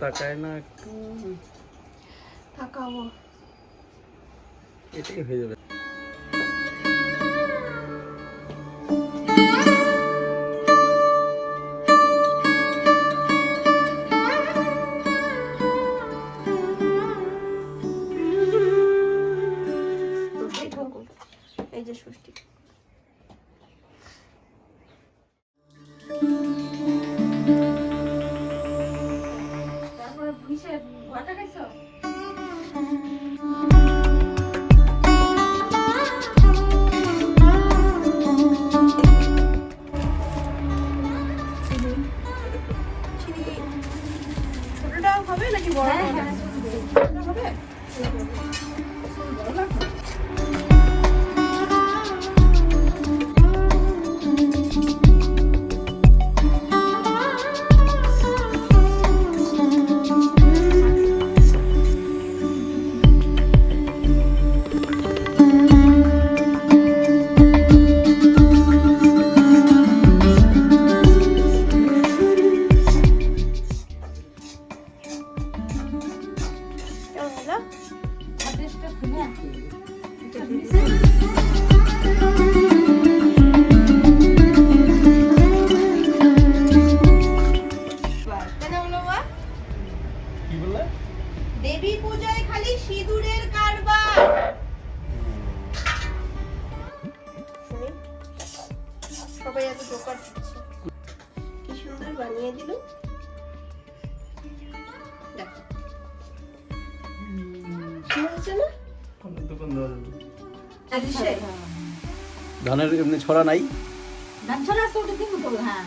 তাকায় না একটু তাকাবো এটাই হয়ে যাবে। ছড়া নাই। ছড়া হ্যাঁ।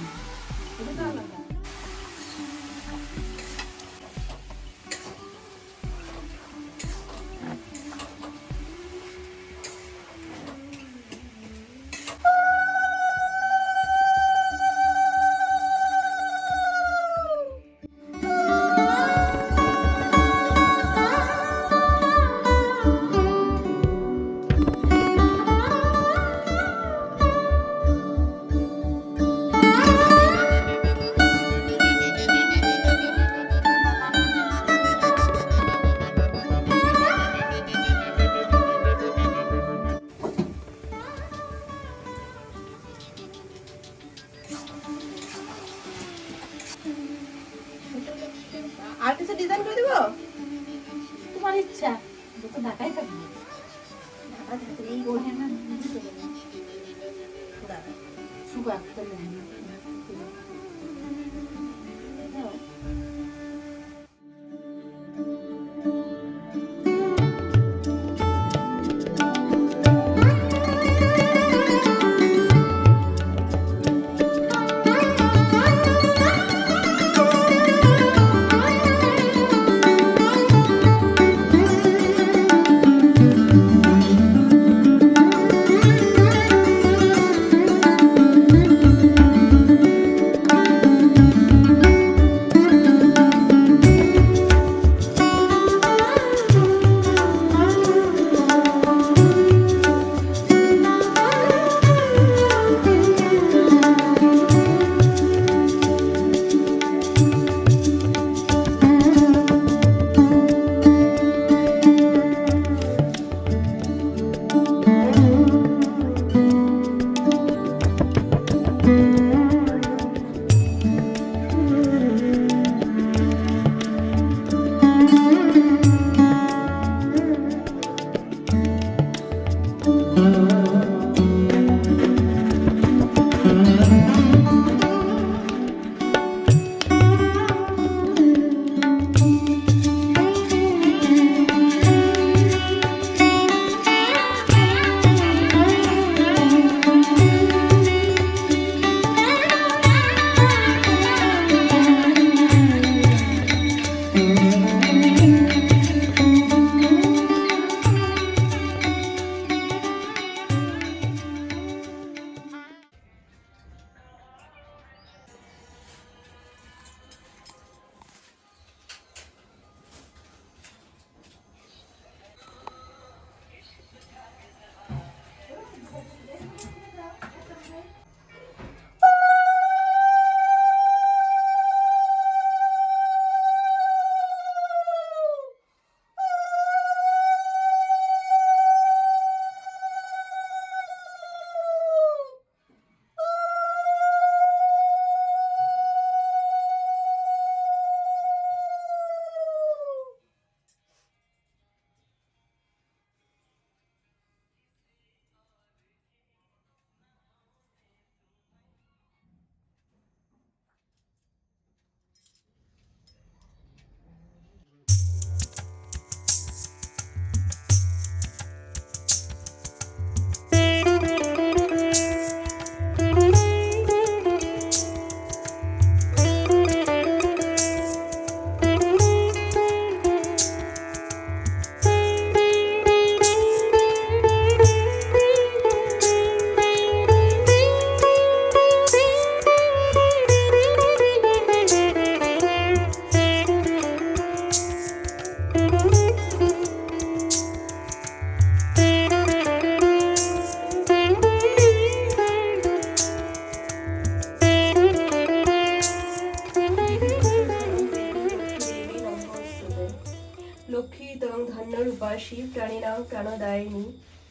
মাসি প্রাণীনাং প্রাণদায়িনী,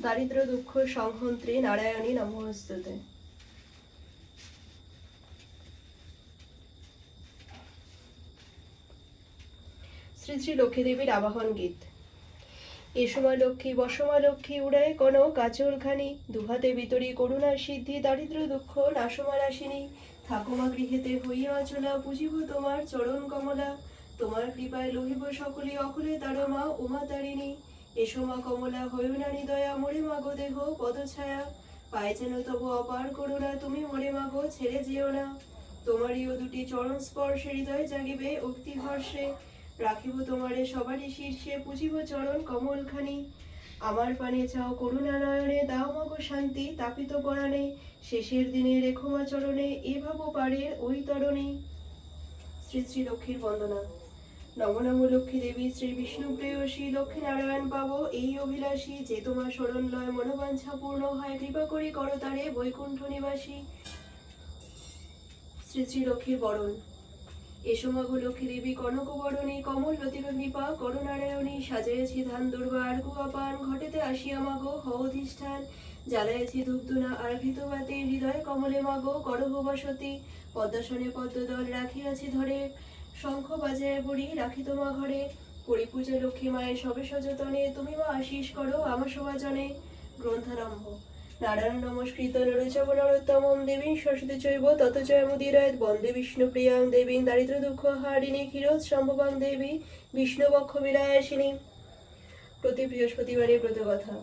দারিদ্র দুঃখ সংহন্ত্রী নারায়ণী নমস্তুতে। শ্রী শ্রী লক্ষ্মী দেবীর আবাহন গীত। এ সময় লক্ষ্মী, বসময় লক্ষ্মী উড়ায় কনক, আচলখানি, দুহাতে বিতরি করুণা সিদ্ধি, দারিদ্র দুঃখ নাশমার আসিনি ঠাকুমা গৃহেতে হইয়া চলা পুজিব তোমার চরণ কমলা। তোমার কৃপায় লোহিব সকলে অকুলে তার মা উমা তারিণী। এসো মা কমলা, হইও না হৃদয়া মরে মাগো দেহ, পদছায়া। পায় যেন তবু অপার করুণা তুমি, মরে মাগো ছেড়ে যেও না। তোমারইও দুটি চরণ স্পর্শে হৃদয় জাগিবে উক্তি হর্ষে রাখিব তোমারে সবারই শীর্ষে, পুজিব চরণ কমলখানি। আমার পানে চাও করুণা নয়নে, দাও মগ শান্তি, তাপিত পরাণে। শেষের দিনে রেখো মা চরণে, এ ভাবো পারের ওই তরণে। শ্রী শ্রী লক্ষ্মীর বন্দনা। নম নম লক্ষ্মী দেবী শ্রী বিষ্ণু প্রেয়সী লক্ষ্মী নারায়ণ পাবো। এই অভিলাষী যে তোমার শরণ লয় মনোবাঞ্ছা পূর্ণ হয়, কৃপা করি করতারে বৈকুণ্ঠ নিবাসী। শ্রী শ্রী লক্ষ্মীর বরণ। এসো মাগো লক্ষ্মী দেবী, কনক বরণী কমল লতির কৃপা করুণারায়ণী সাজাইয়াছি ধান দুর্বা আর পান ঘটেতে আসিয়া মাগো হ অধিষ্ঠান। জ্বালাইয়াছি ধূপধুনা আর ঘৃতবাতি হৃদয় কমলে মাগো করহ বসতি। পদ্মাসনে পদ্মদল রাখিয়াছি ধরে। শঙ্খ বাজায় বুড়ি রাখি তোমা ঘরে। করি পূজা লক্ষ্মী মায়ের সবে সযতনে। তুমি মা আশিস করো আমার সমাজনে। গ্রন্থারম্ভ। নারায়ণ নমস্কৃত নরুচব নরোত্তমম দেবী সরস্বতী চৈব তত জয় মুদিরায় বন্দে বিষ্ণু প্রিয়াং দেবী দারিদ্র দুঃখ হারিণী ক্ষীরোদ সম্ভবাং দেবী বিষ্ণু বক্ষ বিরায়াসিনী। প্রতি বৃহস্পতিবারে ব্রত কথা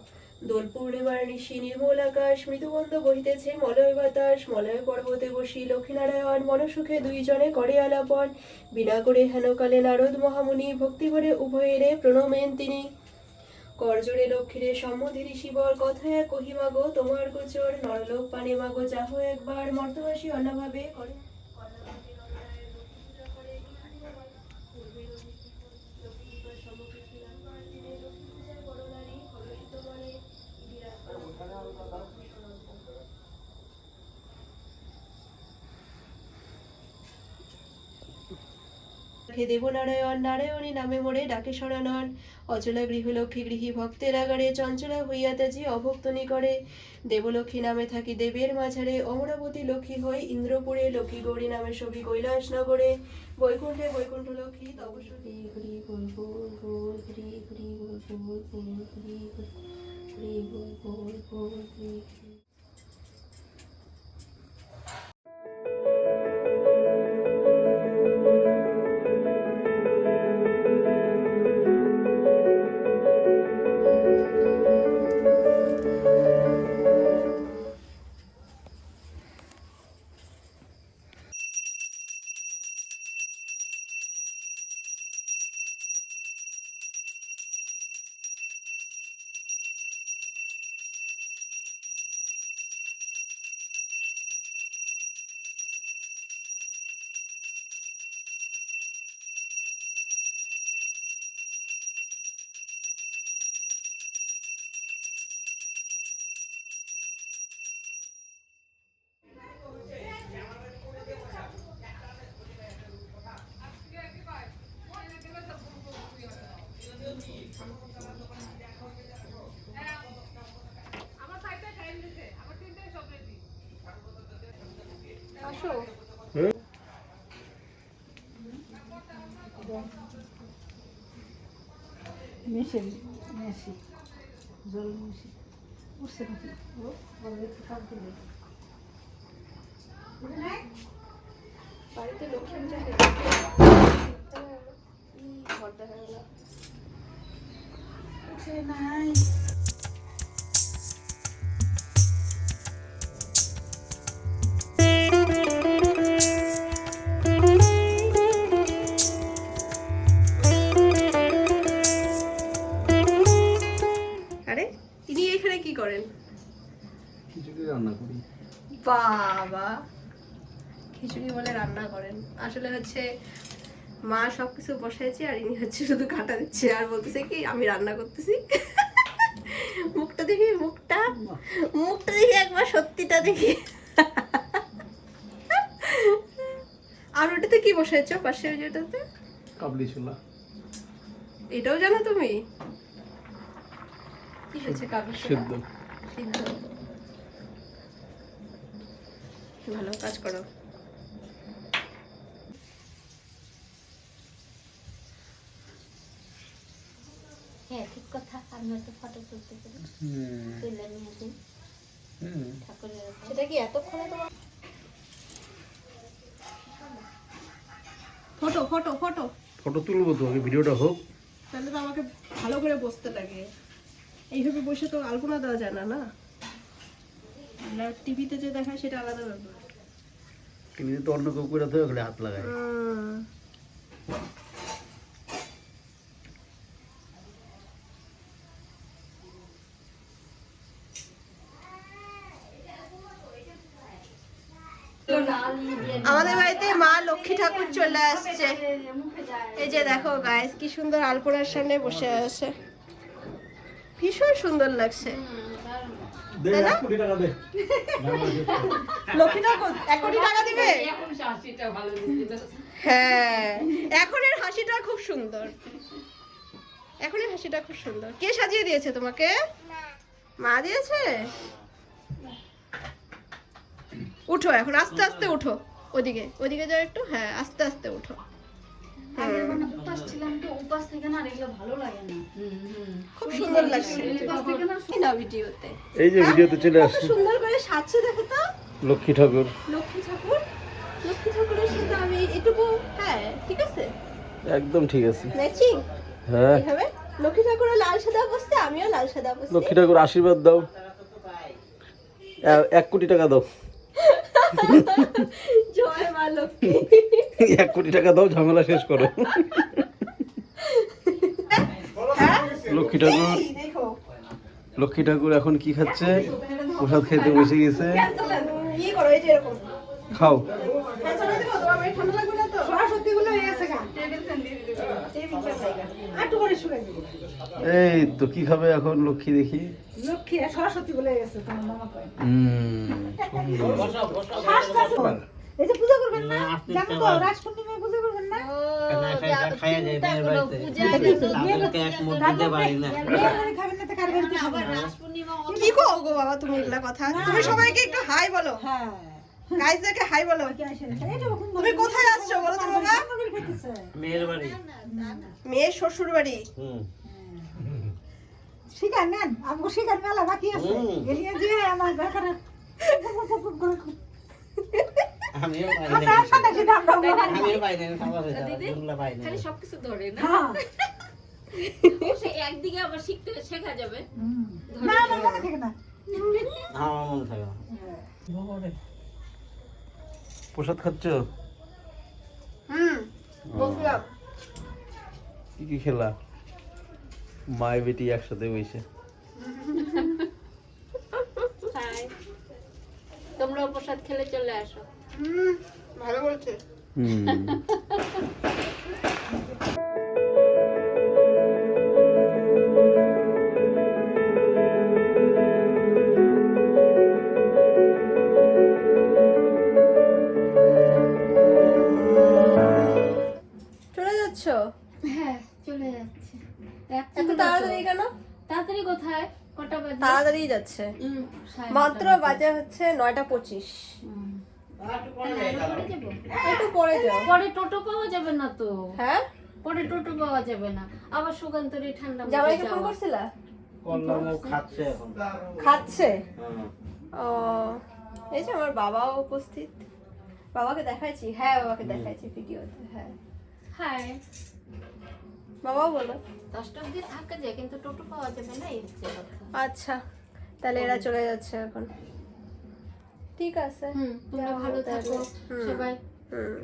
দোল পূর্ণিমার নিশি নির্মল আকাশ মৃদুবন্ধ বহিতেছে মলয় বাতাস, মলয় পর্বতে বসি লক্ষ্মীনারায়ণ, মনসুখে দুইজনে করে আলাপন। বিনা করে হেনকালে নারদ মহামুনি, ভক্তিভরে উভয়েরে প্রণমেন তিনি। করজোরে লক্ষ্মীরে সম্মধিরি শিবর কথা এক কহিমাগো তোমার গোচর। নরলোক পানে মাগো, যাহ একবার, মর্তবাসী অন্যভাবে করে। হে দেবনারায়ণ নারায়ণী নামে মোড়ে ডাকে সরানন অচলা গৃহলক্ষ্মী গৃহী ভক্তের আগারে চঞ্চলা হইয়া অভক্তনি করে দেবলক্ষ্মী নামে থাকি দেবের মাঝারে অমরাবতী লক্ষ্মী হই ইন্দ্রপুরে লক্ষ্মী গৌরী নামে ছবি কৈলাস নগরে বৈকুণ্ঠে বৈকুণ্ঠ লক্ষ্মী হরি মেশে মেশি জল মেশি উঠছে নাকি? বাড়িতে লক্ষ্মী পূজা উঠে নাই। আসলে হচ্ছে মা সবকিছু বসাইছে আর ইনি হচ্ছে শুধু কাটা দিচ্ছে আর বলতেছে কি আমি রান্না করতেছি। মুখটা দেখি মুখটা মুখটা দেখি একবার সত্যিটা দেখি। আর ওটাতে কি বসাইছো? পাশে ওই যেটাতে কাবলি ছোলা এটাও জানো তুমি? কি হয়েছে কাগজ সেদ্ধ। সিদ্ধ। ভালো কাজ করো। হ্যাঁ ঠিক কথা। আমি একটা ফটো তুলতে পারি। হুম। তুলে নিয়ে দিন ঠাকুরের সেটা কি এতক্ষণে তোমার ফটো ফটো ফটো। ফটো তুলবো তো আগে ভিডিওটা হোক। তাহলে তো আমাকে ভালো করে বসতে লাগে। এইভাবে বসে তো আলপনা দেওয়া যায় না না? আমরা টিভিতে যে দেখায় সেটা আলাদা ব্যাপার। টিভিতে তো অন্য কেউ করে তো হাত লাগায়। আমাদের বাড়িতে মা লক্ষ্মী ঠাকুর চলে আসছে। এই যে দেখো গাইস কি সুন্দর আলপনার সামনে বসে আছে। ভীষণ সুন্দর লাগছে। লক্ষ্মী ঠাকুর এক কোটি টাকা দিবে? হ্যাঁ হাসিটা খুব সুন্দর। হাসিটা খুব সুন্দর। কে সাজিয়ে দিয়েছে তোমাকে? মা দিয়েছে? উঠো এখন আস্তে আস্তে উঠো। ওদিকে ওদিকে যাও একটু হ্যাঁ আস্তে আস্তে উঠো। আগের বার না উপাস ছিলাম তো উপাস থেকে না আর এগুলো ভালো লাগে না। খুব সুন্দর লাগছে। এই নাও যে ভিডিওতে চলে আসছে। সুন্দর করে সাজছে দেখো তো। লক্ষ্মী ঠাকুর। লক্ষ্মী ঠাকুর লক্ষ্মী ঠাকুরের সাথে আমি এটুকু হ্যাঁ ঠিক আছে? একদম ঠিক আছে। ম্যাচিং? হ্যাঁ। এইভাবে? লক্ষ্মী ঠাকুরের লাল সাদা বসতে আমিও লাল সাদা লক্ষ্মী ঠাকুর আশীর্বাদ দাও। এক কোটি টাকা দাও। জয় মা লক্ষ্মী। এক কোটি টাকা দাও ঝামেলা শেষ করো। হ্যাঁ? লক্ষ্মী ঠাকুর লক্ষ্মী ঠাকুর এখন কি খাচ্ছে? প্রসাদ খেতে বসে গেছে। ইয়ে করো এই যে এরকম। খাও। হ্যাঁ ঠান্ডা লাগবে না তো? গুলো হয়ে গেছে গা। টেবিল ফ্যান দিয়ে দিবে টেবিল ফ্যান জায়গা। আটু করে শুকাই দিবি এই তো কি খাবে এখন লক্ষ্মী দেখি? লক্ষ্মী সরস্বতী বলে গেছে তোমার মামা কয়। হুম। এই যে পূজা করবেন না? জানো তো রাজ পূর্ণিমায় পূজা করবেন না? মেয়ের বাড়ি খাবেন না তো কার বাড়িতে খাবেন? না? কি কো গো? বাবা তুমি এগুলা কথা। তুমি সবাইকে একটু হাই বলো। হ্যাঁ। গাইজদেরকে হাই বলো। তুমি কোথায় আসছো বলো তো বাবা? মেয়ের শ্বশুর বাড়ি শিকার নেন আমাকে শিকার মেলা বাকি আছে। গেলিয়ে যে আমার হ্যাঁ সে একদিকে আবার শিখতে শেখা যাবে। না আমার মনে থাকে না। প্রসাদ খাচ্ছ? হুম কি কি খেলা? মায় বেটি একসাথে বসে। তোমরা প্রসাদ খেলে চলে আসো। হুম ভালো বলছে। হুম। যাচ্ছে। মাত্র বাজে হচ্ছে নয়টা পঁচিশ? একটু পরে যাও। পরে টোটো পাওয়া যাবে না তো। হ্যাঁ? পরে টোটো পাওয়া যাবে না। আবার সুগান্তরি ঠান্ডা জামাইকে ফোন। করছিলা? খাচ্ছে এখন। খাচ্ছে? ও এই যে আমার বাবাও উপস্থিত। বাবাকে দেখাইছি। হ্যাঁ বাবাকে দেখাইছি ভিডিওতে হ্যাঁ। হ্যাঁ বাবাও বলো। দশটা অব্দি থাকা যায় কিন্তু টোটো পাওয়া যাবে না এই আচ্ছা। তাহলে এরা চলে যাচ্ছে এখন। ঠিক আছে। তোমরা ভালো থাকো সবাই। হুম।